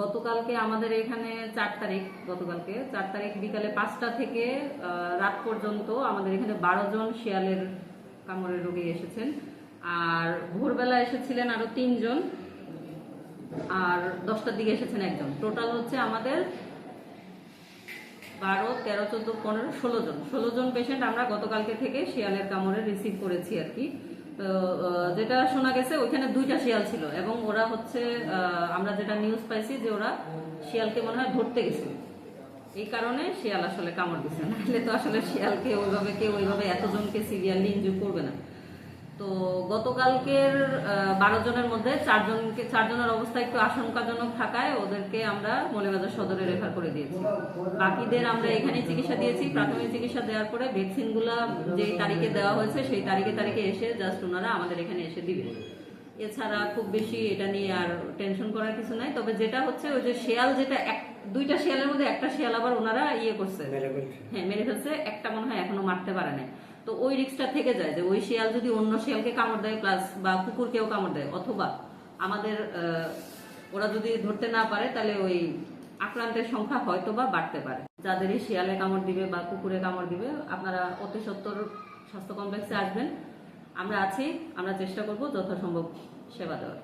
গতকালকে আমাদের এখানে চার তারিখ, গতকালকে, চার তারিখ বিকালে পাঁচটা থেকে রাত পর্যন্ত আমাদের এখানে বারো জন শিয়ালের কামড়ের রোগী এসেছেন। আর ভোরবেলা এসেছিলেন আরও তিনজন, আর দশটার দিকে এসেছেন একজন। টোটাল হচ্ছে আমাদের বারো, তেরো, চোদ্দ, পনেরো, ষোলো জন। ষোলো জন পেশেন্ট আমরা গতকালকে থেকে শিয়ালের কামড়ে রিসিভ করেছি আর কি। তো যেটা শোনা গেছে, ওইখানে দুইটা শিয়াল ছিল এবং ওরা হচ্ছে আমরা যেটা নিউজ পাইছি যে ওরা শিয়ালকে মনে হয় ধরতে গেছে। এই কারণে শিয়াল আসলে কামড় দিচ্ছে নাহলে তো আসলে শিয়ালকে ওইভাবে, কেউ ওইভাবে এতজনকে সিরিয়ালি ইনজুর করবে না। তো গতকালকের বারো জনের মধ্যে চারজনকে চারজনের অবস্থা একটু আশঙ্কাজনক থাকায় ওদেরকে আমরা মৌলিবাজার সদরে রেফার করে দিয়েছি। বাকিদের আমরা এখানে চিকিৎসা দিয়েছি। প্রাথমিক চিকিৎসা দেওয়ার পরে ভ্যাকসিনগুলো যেই তারিখে দেওয়া হয়েছে সেই তারিখে তারিখে এসে জাস্ট ওনারা আমাদের এখানে এসে দিবে। এছাড়া খুব বেশি এটা নিয়ে আর টেনশন করার কিছু নাই। তবে যেটা হচ্ছে ওই যে শেয়াল যেটা এক দুইটা শিয়ালের মধ্যে একটা শিয়াল আবার ওনারা ইয়ে করছে। হ্যাঁ মেরে ফেলছে। একটা মনে হয় এখনও মারতে পারে নাই। তো ওই রিক্সটা থেকে যায় যে ওই শিয়াল যদি অন্য শিয়ালকে কামড় দেয় প্লাস বা কুকুরকেও কামড় দেয়, অথবা আমাদের ওরা যদি ধরতে না পারে তাহলে ওই আক্রান্তের সংখ্যা হয়তো বা বাড়তে পারে। যাদেরই শিয়ালে কামড় দিবে বা কুকুরে কামড় দিবে, আপনারা অতি সত্তর স্বাস্থ্য কমপ্লেক্সে আসবেন। আমরা আছি, আমরা চেষ্টা করব যথাসম্ভব সেবা দেওয়ার।